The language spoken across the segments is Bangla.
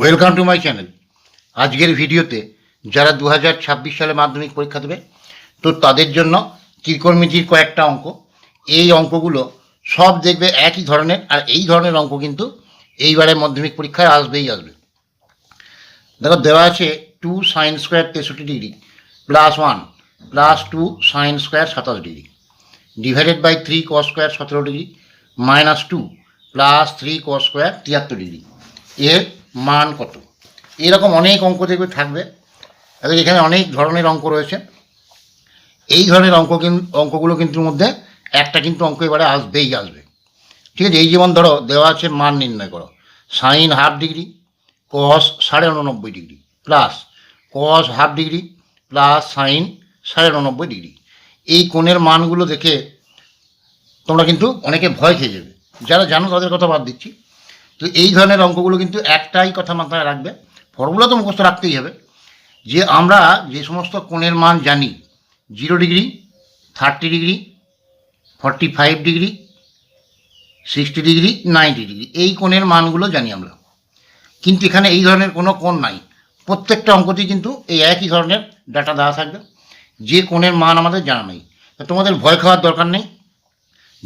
ওয়েলকাম টু মাই চ্যানেল আজকের ভিডিওতে যারা দু সালে মাধ্যমিক পরীক্ষা দেবে, তো তাদের জন্য ত্রিকোণমিতির কয়েকটা অঙ্ক। এই অঙ্কগুলো সব দেখবে একই ধরনের, আর এই ধরনের অঙ্ক কিন্তু এইবারে মাধ্যমিক পরীক্ষায় আসবেই আসবে। দেখো, দেওয়া আছে টু সাইন স্কোয়ার তেষট্টি degree plus one plus two sine square সাতাশ degree divided by three cos square সতেরো degree minus two plus three cos square তিয়াত্তর ডিগ্রি এর মান কত? এরকম অনেক অঙ্ক দেখবে থাকবে। এখানে অনেক ধরনের অঙ্ক রয়েছে। এই ধরনের অঙ্ক অঙ্কগুলো কিন্তু মধ্যে একটা কিন্তু অঙ্ক এবারে আসবেই আসবে। ঠিক আছে, এই যেমন ধরো, দেওয়া আছে মান নির্ণয় করো। সাইন হাফ ডিগ্রি কস সাড়ে উননব্বই degree plus cos half degree plus sine সাড়ে উননব্বই ডিগ্রি এই কোণের মানগুলো দেখে তোমরা কিন্তু অনেকে ভয় খেয়ে যাবে। যারা জানো তাদের কথা বাদ দিচ্ছি। তো এই ধরনের অঙ্কগুলো কিন্তু একটাই কথা মাথায় রাখবে। ফর্মুলা তো মুখস্থ রাখতেই হবে। যে আমরা যে সমস্ত কোণের মান জানি zero degree thirty degree forty five degree sixty degree ninety degree এই কোণের মানগুলো জানি আমরা। কিন্তু এখানে এই ধরনের কোনো কোণ নাই। প্রত্যেকটা অঙ্কতেই কিন্তু এই একই ধরনের ডাটা দেওয়া থাকবে। যে কোণের মান আমাদের জানা নেই। তোমাদের ভয় খাওয়ার দরকার নেই।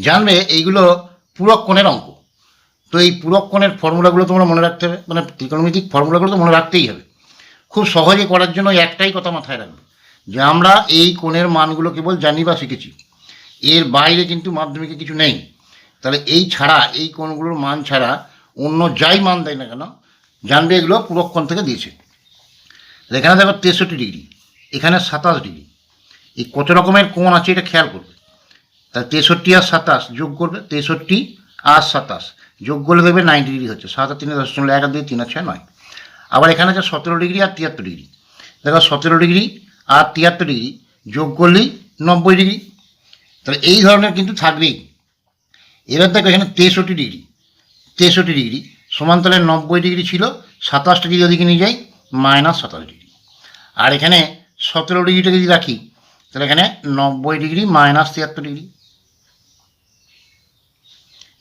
জানবে এইগুলো পূরক কোণের অঙ্ক। তো এই পূরক কোণের ফর্মুলাগুলো তোমরা মনে রাখতে হবে। মানে ত্রিকোণমিতিক ফর্মুলাগুলো তো মনে রাখতেই হবে। খুব সহজে করার জন্য একটাই কথা মাথায় রাখবে। যে আমরা এই কোণের মানগুলো কেবল জানি বা শিখেছি। এর বাইরে কিন্তু মাধ্যমিকে কিছু নেই। তাহলে এই ছাড়া, এই কোণগুলোর মান ছাড়া অন্য যাই মান দেয় না কেন, জানবে এগুলো পূরক কোণ থেকে দিয়েছে। এখানে দেখো তেষট্টি ডিগ্রি, এখানে সাতাশ ডিগ্রি। এই কত রকমের কোণ আছে এটা খেয়াল করবে। তাহলে তেষট্টি আর সাতাশ যোগ করবে তেষট্টি আর সাতাশ। যোগ করলে দেখবে নাইনটি ডিগ্রি হচ্ছে সাত আর তিনে দশ এক আর দুই তিন আর ছয় নয়। আবার এখানে আছে সতেরো ডিগ্রি আর তিয়াত্তর ডিগ্রি। দেখো সতেরো ডিগ্রি আর তিয়াত্তর ডিগ্রি যোগ করলেই নব্বই ডিগ্রি। তাহলে এই ধরনের কিন্তু থাকবেই। এবার দেখো এখানে তেষট্টি ডিগ্রি তেষট্টি ডিগ্রি, সমান্তরালে নব্বই ডিগ্রি ছিল সাতাশ ডিগ্রি ওদিকে নিয়ে যাই, মাইনাস সাতাশ ডিগ্রি। আর এখানে সতেরো ডিগ্রিটা যদি রাখি, তাহলে এখানে নব্বই ডিগ্রি মাইনাস তিয়াত্তর ডিগ্রি।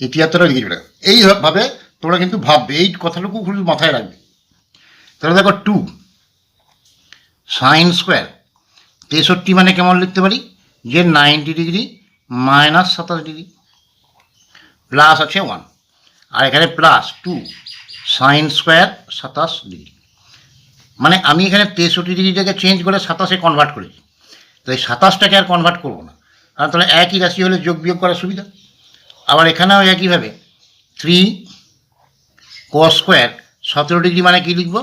এই লিখে চলে এইভাবে তোমরা কিন্তু ভাববে, এই কথাটুকু খুব মাথায় রাখবে। তাহলে দেখো টু সাইন স্কোয়ার তেষট্টি মানে কেমন লিখতে পারি? যে নাইনটি ডিগ্রি মাইনাস সাতাশ ডিগ্রি প্লাস আছে ওয়ান আর এখানে প্লাস টু সাইন স্কোয়ার সাতাশ ডিগ্রি মানে আমি এখানে তেষট্টি ডিগ্রিটাকে চেঞ্জ করে সাতাশে কনভার্ট করেছি। তো এই সাতাশটাকে আর কনভার্ট করব না। কারণ তাহলে একই রাশি হলে যোগ বিয়োগ করার সুবিধা? আবার এখানেও একইভাবে থ্রি কস স্কোয়ার সতেরো ডিগ্রি মানে কী লিখব?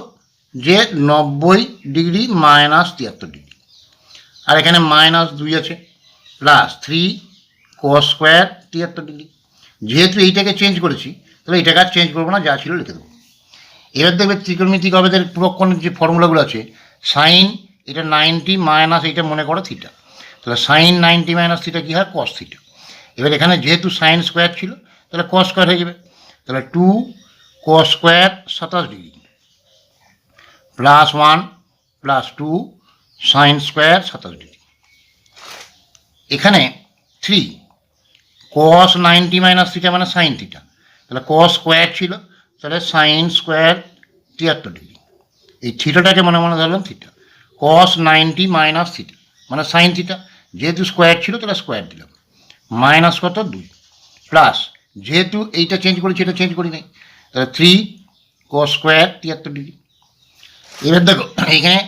যে নব্বই ডিগ্রি মাইনাস তিয়াত্তর ডিগ্রি আর এখানে মাইনাস দুই আছে। প্লাস থ্রি কস স্কোয়ার তিয়াত্তর ডিগ্রি যেহেতু এইটাকে চেঞ্জ করেছি, তাহলে এটাকে আর চেঞ্জ করব না, যা ছিল লিখে দেবো। এবার দেখবে ত্রিকোণমিতিক অবেদের পুরক্ষণের যে ফর্মুলাগুলো আছে সাইন এটা নাইনটি মাইনাস এইটা মনে করো থিটা তাহলে সাইন নাইনটি মাইনাস থিটা কী হয়? কস থিটা এবার এখানে যেহেতু সাইন স্কোয়ার ছিল, তাহলে কস স্কোয়ার হয়ে যাবে। তাহলে টু কস স্কোয়ার সাতাশ degree plus one plus two sine square সাতাশ ডিগ্রি এখানে three cos ninety minus theta মানে সাইন থিটা তাহলে কস স্কোয়ার ছিল, তাহলে সাইন স্কোয়ার তিয়াত্তর ডিগ্রি এই থিটাটাকে মনে মনে ধরলাম theta cos ninety minus theta মানে সাইন থিটা যেহেতু স্কোয়ার ছিল, তাহলে স্কোয়ার দিলাম। মাইনাস কত? দুই। প্লাস, যেহেতু এইটা চেঞ্জ করেছি এটা চেঞ্জ করি নাই। তাহলে থ্রি কস স্কোয়ার তিয়াত্তর ডিগ্রি এবার দেখো, এখানে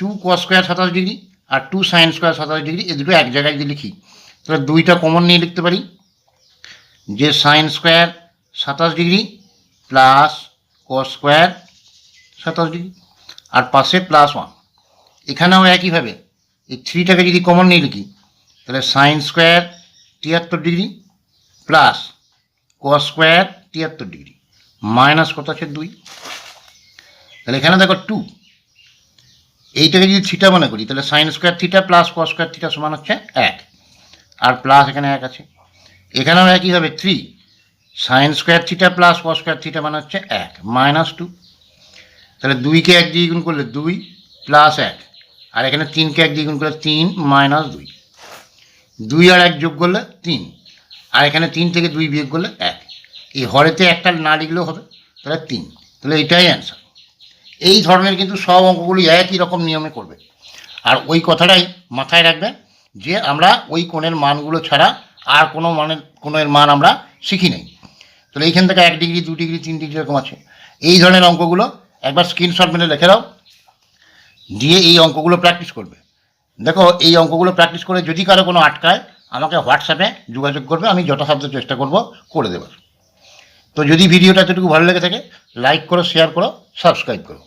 টু কস স্কোয়ার সাতাশ ডিগ্রি আর টু সাইন স্কোয়ার সাতাশ ডিগ্রি এই দুটো এক জায়গায় যদি লিখি, তাহলে দুইটা কমন নিয়ে লিখতে পারি। যে সাইন স্কোয়ার সাতাশ ডিগ্রি প্লাস কস স্কোয়ার সাতাশ ডিগ্রি আর পাশে প্লাস ওয়ান এখানেও একইভাবে, এই থ্রিটাকে যদি কমন নিয়ে লিখি, তাহলে সাইন স্কোয়ার তিয়াত্তর ডিগ্রি প্লাস কস স্কোয়ার তিয়াত্তর ডিগ্রি। মাইনাস কত আছে? দুই। তাহলে এখানে দেখো টু এইটাকে যদি থিটা মনে করি, তাহলে sine square theta plus cos square theta সমান হচ্ছে এক। আর প্লাস এখানে এক আছে। এখানেও একই হবে three sine square theta plus cos square theta মানে হচ্ছে এক। মাইনাস টু তাহলে দুইকে এক দিয়ে গুণ করলে দুই প্লাস এক। আর এখানে তিনকে এক দিয়ে গুণ করলে তিন, মাইনাস দুই। দুই আর এক যোগ করলে তিন। আর এখানে তিন থেকে দুই বিয়োগ করলে এক। এই হরেতে একটা না লিখলেও হবে, তাহলে তিন। তাহলে এটাই অ্যান্সার এই ধরনের কিন্তু সব অঙ্কগুলি একই রকম নিয়মে করবে। আর ওই কথাটাই মাথায় রাখবে যে আমরা ওই কোণের মানগুলো ছাড়া আর কোনো মানের, কোণের মান আমরা শিখি নাই। তাহলে এইখান থেকে এক ডিগ্রি, দু ডিগ্রি, তিন ডিগ্রি এরকম আছে। এই ধরনের অঙ্কগুলো একবার স্ক্রিনশট মেরে রেখে দাও। দিয়ে এই অঙ্কগুলো প্র্যাকটিস করবে। দেখো, এই অঙ্কগুলো প্র্যাকটিস করে যদি কারও কোনো আটকায়, আমাকে হোয়াটসঅ্যাপে যোগাযোগ করবে, আমি যথাসাধ্য চেষ্টা করব, করে দেবার। তো যদি ভিডিওটা এতটুকু ভালো লেগে থাকে লাইক করো শেয়ার করো সাবস্ক্রাইব করো।